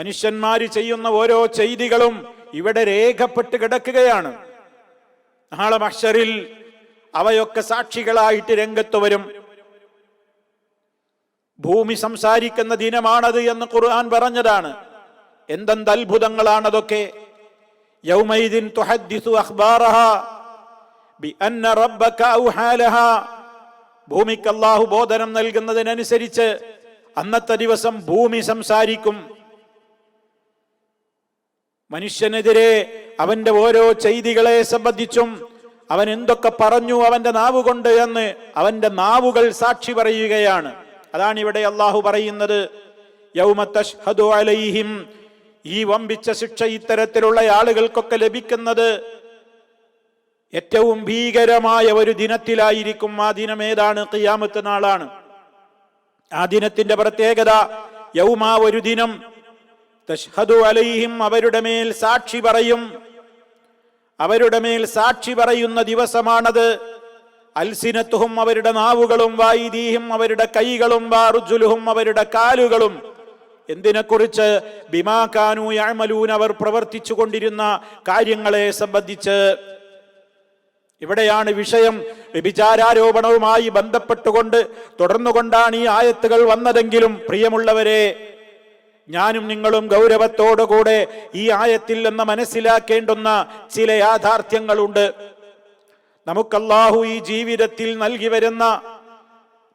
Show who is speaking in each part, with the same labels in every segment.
Speaker 1: മനുഷ്യന്മാര് ചെയ്യുന്ന ഓരോ ചെയ്തികളും ഇവിടെ രേഖപ്പെട്ട് കിടക്കുകയാണ്. നാളെ മഷറിൽ അവയൊക്കെ സാക്ഷികളായിട്ട് രംഗത്ത് വരും. ഭൂമി സംസാരിക്കുന്ന ദിനമാണത് എന്ന് ഖുർആൻ പറഞ്ഞതാണ്. എന്തെന്ത് അത്ഭുതങ്ങളാണതൊക്കെ? യൗമൈദിൻ തുഹദ്ദിസു ബിഅന്ന ഭൂമിക്ക് അല്ലാഹു ബോധനം നൽകുന്നതിനനുസരിച്ച് അന്നത്തെ ദിവസം ഭൂമി സംസാരിക്കും. മനുഷ്യനെതിരെ അവന്റെ ഓരോ ചെയ്തികളെ സംബന്ധിച്ചും അവൻ എന്തൊക്കെ പറഞ്ഞു അവന്റെ നാവ് കൊണ്ട് എന്ന് അവന്റെ നാവുകൾ സാക്ഷി പറയുകയാണ്. അതാണ് ഇവിടെ അള്ളാഹു പറയുന്നത് അലൈഹിം ഈ വമ്പിച്ച ശിക്ഷ ഇത്തരത്തിലുള്ള ആളുകൾക്കൊക്കെ ലഭിക്കുന്നത് ഏറ്റവും ഭീകരമായ ഒരു ദിനത്തിലായിരിക്കും. ആ ദിനം ഏതാണ്? ഖിയാമത്ത് നാളാണ്. ആ ദിനത്തിന്റെ പ്രത്യേകത യൗമാ ഒരു ദിനം തഷ്ഹദു അലൈഹിം അവരുടെ മേൽ സാക്ഷി പറയും. അവരുടെ മേൽ സാക്ഷി പറയുന്ന ദിവസമാണത്. അൽസിനത്തുഹും അവരുടെ നാവുകളും വായിദീഹും അവരുടെ കൈകളും വാറുജുലുഹും അവരുടെ കാലുകളും. എന്തിനെക്കുറിച്ച്? ബിമാക്കാനു യാമലൂൻ അവർ പ്രവർത്തിച്ചു കൊണ്ടിരുന്ന കാര്യങ്ങളെ സംബന്ധിച്ച്. ഇവിടെയാണ് വിഷയം. വ്യഭിചാരാരോപണവുമായി ബന്ധപ്പെട്ടുകൊണ്ട് തുടർന്നുകൊണ്ടാണ് ഈ ആയത്തുകൾ വന്നതെങ്കിലും പ്രിയമുള്ളവരെ ഞാനും നിങ്ങളും ഗൗരവത്തോടുകൂടെ ഈ ആയത്തിൽ നിന്ന് മനസ്സിലാക്കേണ്ടുന്ന ചില യാഥാർത്ഥ്യങ്ങളുണ്ട്. നമുക്കല്ലാഹു ഈ ജീവിതത്തിൽ നൽകി വരുന്ന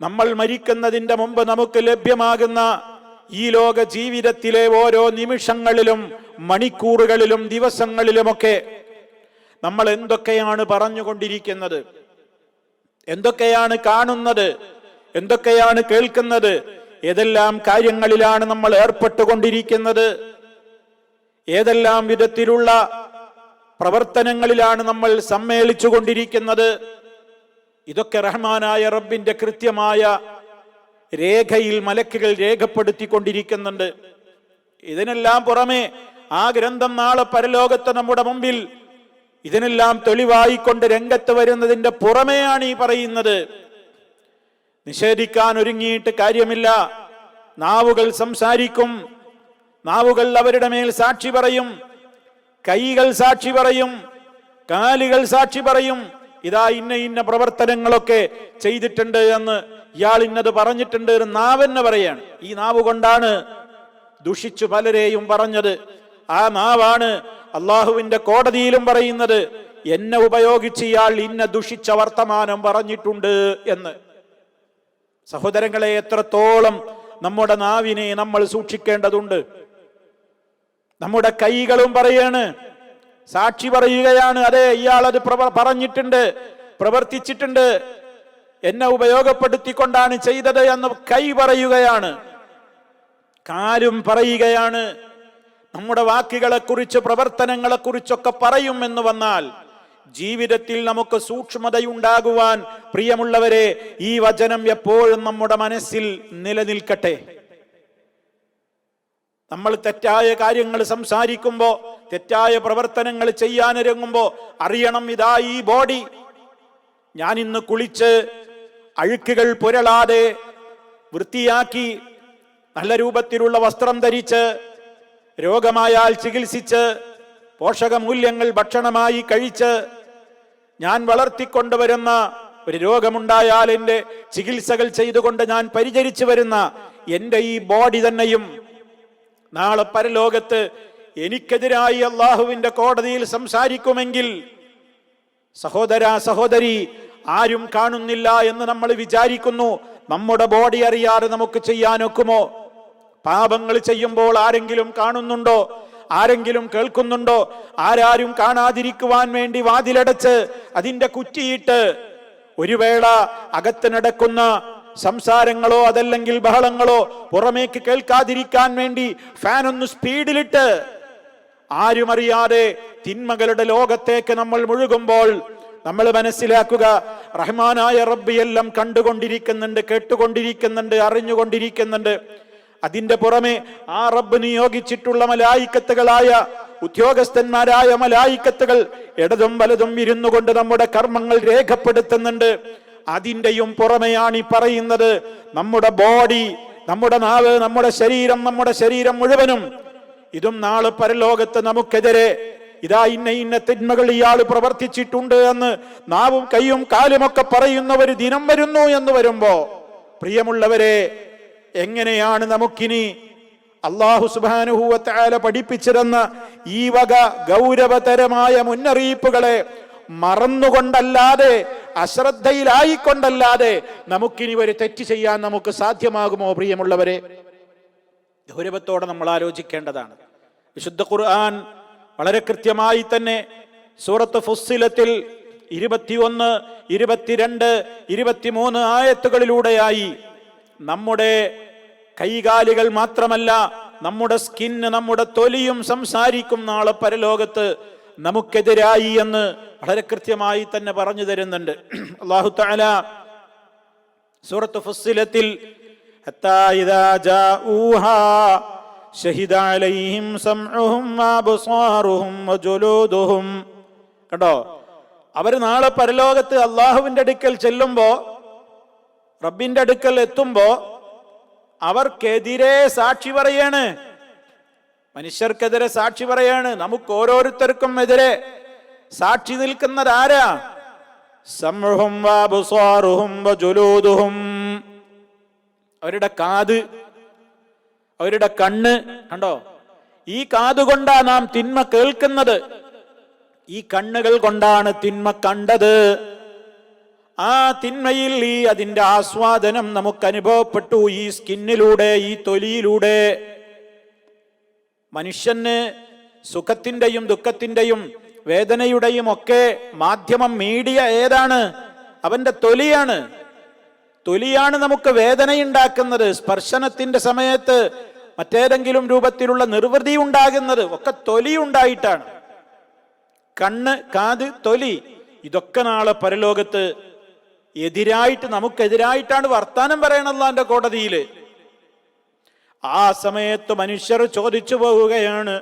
Speaker 1: നമ്മൾ മരിക്കുന്നതിന്റെ മുമ്പ് നമുക്ക് ലഭ്യമാകുന്ന ഈ ലോക ജീവിതത്തിലെ ഓരോ നിമിഷങ്ങളിലും മണിക്കൂറുകളിലും ദിവസങ്ങളിലുമൊക്കെ നമ്മൾ എന്തൊക്കെയാണ് പറഞ്ഞുകൊണ്ടിരിക്കുന്നത്? എന്തൊക്കെയാണ് കാണുന്നത്? എന്തൊക്കെയാണ് കേൾക്കുന്നത്? ഏതെല്ലാം കാര്യങ്ങളിലാണ് നമ്മൾ ഏർപ്പെട്ടുകൊണ്ടിരിക്കുന്നത്? ഏതെല്ലാം വിധത്തിലുള്ള പ്രവർത്തനങ്ങളിലാണ് നമ്മൾ സമ്മേളിച്ചു കൊണ്ടിരിക്കുന്നത് ഇതൊക്കെ റഹ്മാനായ റബ്ബിന്റെ കൃത്യമായ രേഖയിൽ മലക്കുകൾ രേഖപ്പെടുത്തിക്കൊണ്ടിരിക്കുന്നുണ്ട്. ഇതിനെല്ലാം പുറമെ ആ ഗ്രന്ഥം നാളെ പരലോകത്ത് നമ്മുടെ മുമ്പിൽ ഇതിനെല്ലാം തെളിവായിക്കൊണ്ട് രംഗത്ത് വരുന്നതിന്റെ പുറമെയാണ് ഈ പറയുന്നത്. നിഷേധിക്കാൻ ഒരുങ്ങിയിട്ട് കാര്യമില്ല. നാവുകൾ സംസാരിക്കും. നാവുകൾ അവരുടെ മേൽ സാക്ഷി പറയും. കൈകൾ സാക്ഷി പറയും. കാലുകൾ സാക്ഷി പറയും. ഇതാ ഇന്ന ഇന്ന പ്രവർത്തനങ്ങളൊക്കെ ചെയ്തിട്ടുണ്ട് എന്ന് ഇയാൾ ഇന്നത് പറഞ്ഞിട്ടുണ്ട് എന്ന് നാവെന്നെ പറയാണ്. ഈ നാവ് കൊണ്ടാണ് ദുഷിച്ചു പലരെയും പറഞ്ഞത്. ആ നാവാണ് അള്ളാഹുവിന്റെ കോടതിയിലും പറയുന്നത്. എന്നെ ഉപയോഗിച്ച് ഇയാൾ ഇന്ന ദുഷിച്ച വർത്തമാനം പറഞ്ഞിട്ടുണ്ട് എന്ന്. സഹോദരങ്ങളെ എത്രത്തോളം നമ്മുടെ നാവിനെ നമ്മൾ സൂക്ഷിക്കേണ്ടതുണ്ട്. നമ്മുടെ കൈകളും പറയാണ് സാക്ഷി പറയുകയാണ് അതെ ഇയാൾ അത് പ്രവ- പറഞ്ഞിട്ടുണ്ട് പ്രവർത്തിച്ചിട്ടുണ്ട് എന്നെ ഉപയോഗപ്പെടുത്തിക്കൊണ്ടാണ് ചെയ്തത് എന്ന് കൈ പറയുകയാണ്. കാലും പറയുകയാണ്. നമ്മുടെ വാക്കുകളെ കുറിച്ച് പ്രവർത്തനങ്ങളെ കുറിച്ചൊക്കെ പറയും എന്ന് വന്നാൽ ജീവിതത്തിൽ നമുക്ക് സൂക്ഷ്മതയുണ്ടാകുവാൻ പ്രിയമുള്ളവരെ ഈ വചനം എപ്പോഴും നമ്മുടെ മനസ്സിൽ നിലനിൽക്കട്ടെ. നമ്മൾ തെറ്റായ കാര്യങ്ങൾ സംസാരിക്കുമ്പോൾ തെറ്റായ പ്രവർത്തനങ്ങൾ ചെയ്യാനിറങ്ങുമ്പോൾ അറിയണം ഇതാ ഈ ബോഡി. ഞാൻ ഇന്ന് കുളിച്ച് അഴുക്കുകൾ പുരളാതെ വൃത്തിയാക്കി നല്ല രൂപത്തിലുള്ള വസ്ത്രം ധരിച്ച് രോഗമായാൽ ചികിത്സിച്ച് പോഷകമൂല്യങ്ങൾ ഭക്ഷണമായി കഴിച്ച് ഞാൻ വളർത്തിക്കൊണ്ടുവരുന്ന ഒരു രോഗമുണ്ടായാൽ എന്റെ ചികിത്സകൾ ചെയ്തുകൊണ്ട് ഞാൻ പരിചരിച്ചു വരുന്ന എന്റെ ഈ ബോഡി തന്നെയും നാളെ പരലോകത്ത് എനിക്കെതിരായി അള്ളാഹുവിന്റെ കോടതിയിൽ സംസാരിക്കുമെങ്കിൽ സഹോദര സഹോദരി ആരും കാണുന്നില്ല എന്ന് നമ്മൾ വിചാരിക്കുന്നു. നമ്മുടെ ബോഡി അറിയാതെ നമുക്ക് ചെയ്യാനൊക്കുമോ? പാപങ്ങൾ ചെയ്യുമ്പോൾ ആരെങ്കിലും കാണുന്നുണ്ടോ? ആരെങ്കിലും കേൾക്കുന്നുണ്ടോ? ആരാരും കാണാതിരിക്കുവാൻ വേണ്ടി വാതിലടച്ച് അതിന്റെ കുറ്റിയിട്ട് ഒരു വേള അകത്ത് നടക്കുന്ന സംസാരങ്ങളോ അതല്ലെങ്കിൽ ബഹളങ്ങളോ പുറമേക്ക് കേൾക്കാതിരിക്കാൻ വേണ്ടി ഫാൻ ഒന്ന് സ്പീഡിലിട്ട് ആരുമറിയാതെ തിന്മകളുടെ ലോകത്തേക്ക് നമ്മൾ മുഴുകുമ്പോൾ നമ്മൾ മനസ്സിലാക്കുക റഹ്മാനായ റബ്ബിയെല്ലാം കണ്ടുകൊണ്ടിരിക്കുന്നുണ്ട് കേട്ടുകൊണ്ടിരിക്കുന്നുണ്ട് അറിഞ്ഞുകൊണ്ടിരിക്കുന്നുണ്ട്. അതിന്റെ പുറമെ ആ റബ്ബ് നിയോഗിച്ചിട്ടുള്ള മലായിക്കത്തുകളായ ഉദ്യോഗസ്ഥന്മാരായ മലായിക്കത്തുകൾ ഇടതും വലതും ഇരുന്നു കൊണ്ട് നമ്മുടെ കർമ്മങ്ങൾ രേഖപ്പെടുത്തുന്നുണ്ട്. അതിന്റെയും പുറമെയാണ് ഈ പറയുന്നത് നമ്മുടെ ബോഡി നമ്മുടെ നാവ് നമ്മുടെ ശരീരം നമ്മുടെ ശരീരം മുഴുവനും. ഇതും നാളെ പരലോകത്ത് നമുക്കെതിരെ ഇതാ ഇന്ന ഇന്ന തിന്മകൾ ഇയാൾ പ്രവർത്തിച്ചിട്ടുണ്ട് എന്ന് നാവും കൈയും കാലുമൊക്കെ പറയുന്ന ഒരു ദിനം വരുന്നു എന്ന് വരുമ്പോ പ്രിയമുള്ളവരെ എങ്ങനെയാണ് നമുക്കിനി അള്ളാഹു സുബാനുഹൂവത്താല പഠിപ്പിച്ചിരുന്ന ഈ വക ഗൗരവതരമായ മുന്നറിയിപ്പുകളെ മറന്നുകൊണ്ടല്ലാതെ അശ്രദ്ധയിലായിക്കൊണ്ടല്ലാതെ നമുക്കിനി ഒരു തെറ്റ് ചെയ്യാൻ നമുക്ക് സാധ്യമാകുമോ പ്രിയമുള്ളവരെ? ഗൗരവത്തോടെ നമ്മൾ ആലോചിക്കേണ്ടതാണ്. വിശുദ്ധ ഖുർആൻ വളരെ കൃത്യമായി തന്നെ സൂറത്ത് ഫുസ്സിലത്തിൽ ഇരുപത്തിയൊന്ന് ഇരുപത്തിരണ്ട് ഇരുപത്തിമൂന്ന് ആയത്തുകളിലൂടെയായി നമ്മുടെ കൈകാലുകൾ മാത്രമല്ല നമ്മുടെ സ്കിന് നമ്മുടെ തൊലിയും സംസാരിക്കും നാളെ പരലോകത്ത് നമുക്കെതിരായി എന്ന് വളരെ കൃത്യമായി തന്നെ പറഞ്ഞു തരുന്നുണ്ട്. അള്ളാഹു താല സൂറത്ത് ഫുസിലത്തിൽ കണ്ടോ? അവർ നാളെ പരലോകത്ത് അള്ളാഹുവിന്റെ അടുക്കൽ ചെല്ലുമ്പോൾ റബ്ബിന്റെ അടുക്കൽ എത്തുമ്പോ അവർക്കെതിരെ സാക്ഷി പറയാണ്. മനുഷ്യർക്കെതിരെ സാക്ഷി പറയാണ്. നമുക്ക് ഓരോരുത്തർക്കും എതിരെ സാക്ഷി നിൽക്കുന്നതാരാ? സമൂഹം അവരുടെ കാത് അവരുടെ കണ്ണ് കണ്ടോ? ഈ കാത് കൊണ്ടാ നാം തിന്മ കേൾക്കുന്നത്. ഈ കണ്ണുകൾ കൊണ്ടാണ് തിന്മ കണ്ടത്. ആ തിന്മയിൽ ഈ അതിന്റെ ആസ്വാദനം നമുക്ക് അനുഭവപ്പെട്ടു ഈ സ്കിന്നിലൂടെ ഈ തൊലിയിലൂടെ. മനുഷ്യന് സുഖത്തിന്റെയും ദുഃഖത്തിന്റെയും വേദനയുടെയും ഒക്കെ മാധ്യമം മീഡിയ ഏതാണ്? അവന്റെ തൊലിയാണ്. തൊലിയാണ് നമുക്ക് വേദനയുണ്ടാക്കുന്നത് സ്പർശനത്തിന്റെ സമയത്ത് മറ്റേതെങ്കിലും രൂപത്തിലുള്ള നിർവൃതി ഉണ്ടാകുന്നത് ഒക്കെ തൊലി ഉണ്ടായിട്ടാണ്. കണ്ണ് കാത് തൊലി ഇതൊക്കെ നാളെ പരലോകത്ത് എതിരായിട്ട് നമുക്കെതിരായിട്ടാണ് വർത്താനം പറയണല്ലോ എന്റെ കോടതിയിൽ ആ സമയത്ത് മനുഷ്യർ ചോദിച്ചു പോവുകയാണ്.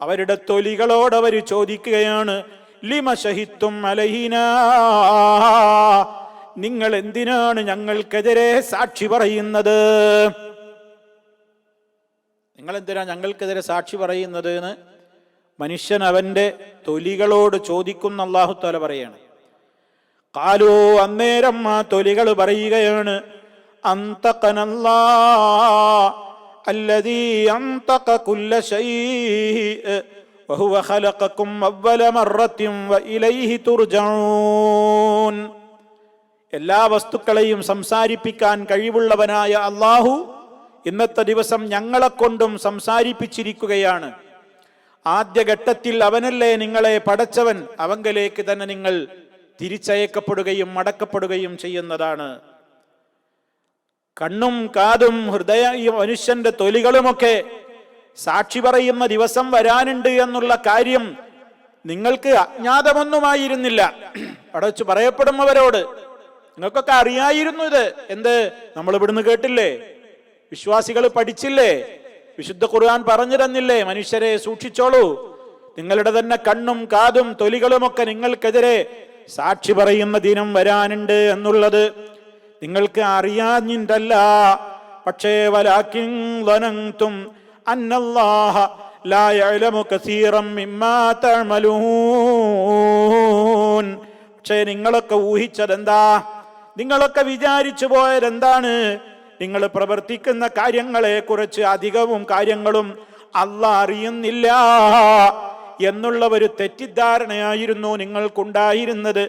Speaker 1: അവരുടെ തൊലികളോട് അവർ ചോദിക്കുകയാണ് ലിമ ഷഹിത്തും അലൈന. നിങ്ങൾ എന്തിനാണ് ഞങ്ങൾക്കെതിരെ സാക്ഷി പറയുന്നത്? നിങ്ങളെന്തിനാ ഞങ്ങൾക്കെതിരെ സാക്ഷി പറയുന്നത് എന്ന് മനുഷ്യൻ അവന്റെ തൊലികളോട് ചോദിക്കുന്ന അള്ളാഹുത്താല പറയാണ്. കാലോ അന്നേരം ആ തൊലികൾ പറയുകയാണ് എല്ലാ വസ്തുക്കളെയും സംസാരിപ്പിക്കാൻ കഴിവുള്ളവനായ അള്ളാഹു ഇന്നത്തെ ദിവസം ഞങ്ങളെ കൊണ്ടും സംസാരിപ്പിച്ചിരിക്കുകയാണ്. ആദ്യഘട്ടത്തിൽ അവനല്ലേ നിങ്ങളെ പടച്ചവൻ? അവങ്കലേക്ക് തന്നെ നിങ്ങൾ തിരിച്ചയക്കപ്പെടുകയും മടക്കപ്പെടുകയും ചെയ്യുന്നതാണ്. കണ്ണും കാതും ഹൃദയ ഈ മനുഷ്യന്റെ തൊലികളുമൊക്കെ സാക്ഷി പറയുന്ന ദിവസം വരാനുണ്ട് എന്നുള്ള കാര്യം നിങ്ങൾക്ക് അജ്ഞാതമൊന്നുമായിരുന്നില്ല. അവിടെ വെച്ച് പറയപ്പെടുന്നവരോട്. നിങ്ങൾക്കൊക്കെ അറിയായിരുന്നു ഇത്. എന്ത്? നമ്മൾ ഇവിടുന്ന് കേട്ടില്ലേ? വിശ്വാസികൾ പഠിച്ചില്ലേ? വിശുദ്ധ ഖുർആൻ പറഞ്ഞു തന്നില്ലേ? മനുഷ്യരെ സൂക്ഷിച്ചോളൂ. നിങ്ങളുടെ തന്നെ കണ്ണും കാതും തൊലികളുമൊക്കെ നിങ്ങൾക്കെതിരെ സാക്ഷി പറയുന്ന ദിനം വരാനുണ്ട് എന്നുള്ളത് നിങ്ങൾക്ക് അറിയാഞ്ഞിട്ടല്ല. പക്ഷേ കസീറം പക്ഷേ നിങ്ങളൊക്കെ ഊഹിച്ചതെന്താ? നിങ്ങളൊക്കെ വിചാരിച്ചു പോയതെന്താണ്? നിങ്ങൾ പ്രവർത്തിക്കുന്ന കാര്യങ്ങളെക്കുറിച്ച് അധികവും കാര്യങ്ങളും അല്ല അറിയുന്നില്ല എന്നുള്ള ഒരു തെറ്റിദ്ധാരണയായിരുന്നു നിങ്ങൾക്കുണ്ടായിരുന്നത്.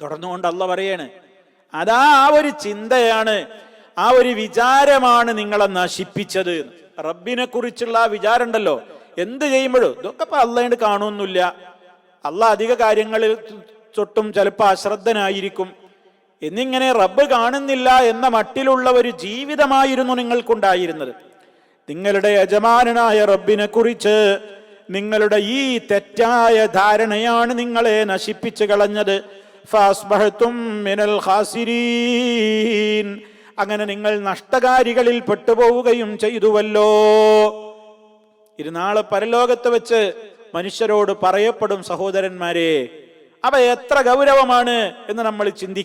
Speaker 1: തുടർന്നുകൊണ്ട് അല്ല പറയാണ് അതാ ആ ഒരു ചിന്തയാണ് ആ ഒരു വിചാരമാണ് നിങ്ങളെ നശിപ്പിച്ചത്. റബ്ബിനെ കുറിച്ചുള്ള ആ വിചാരം ഉണ്ടല്ലോ എന്ത് ചെയ്യുമ്പോഴും ഇതൊക്കെ ഇപ്പൊ അള്ളേണ്ട് കാണുമെന്നില്ല അല്ല അധിക കാര്യങ്ങളിൽ തൊട്ടും ചിലപ്പോൾ അശ്രദ്ധനായിരിക്കും. എന്നിങ്ങനെ റബ്ബ് കാണുന്നില്ല എന്ന മട്ടിലുള്ള ഒരു ജീവിതമായിരുന്നു നിങ്ങൾക്കുണ്ടായിരുന്നത്. നിങ്ങളുടെ യജമാനനായ റബ്ബിനെ കുറിച്ച് നിങ്ങളുടെ ഈ തെറ്റായ ധാരണയാണ് നിങ്ങളെ നശിപ്പിച്ചു കളഞ്ഞത്. ഫാസ്ബഹത്തും മിനൽ ഖാസിരീൻ. അങ്ങനെ നിങ്ങൾ നഷ്ടകാരികളിൽ പെട്ടുപോവുകയും ചെയ്തുവല്ലോ. ഇരുനാൾ നാളെ പരലോകത്ത് വെച്ച് മനുഷ്യരോട് പറയപ്പെടും സഹോദരന്മാരെ അവ എത്ര ഗൗരവമാണ് എന്ന് നമ്മൾ ചിന്തിക്കും.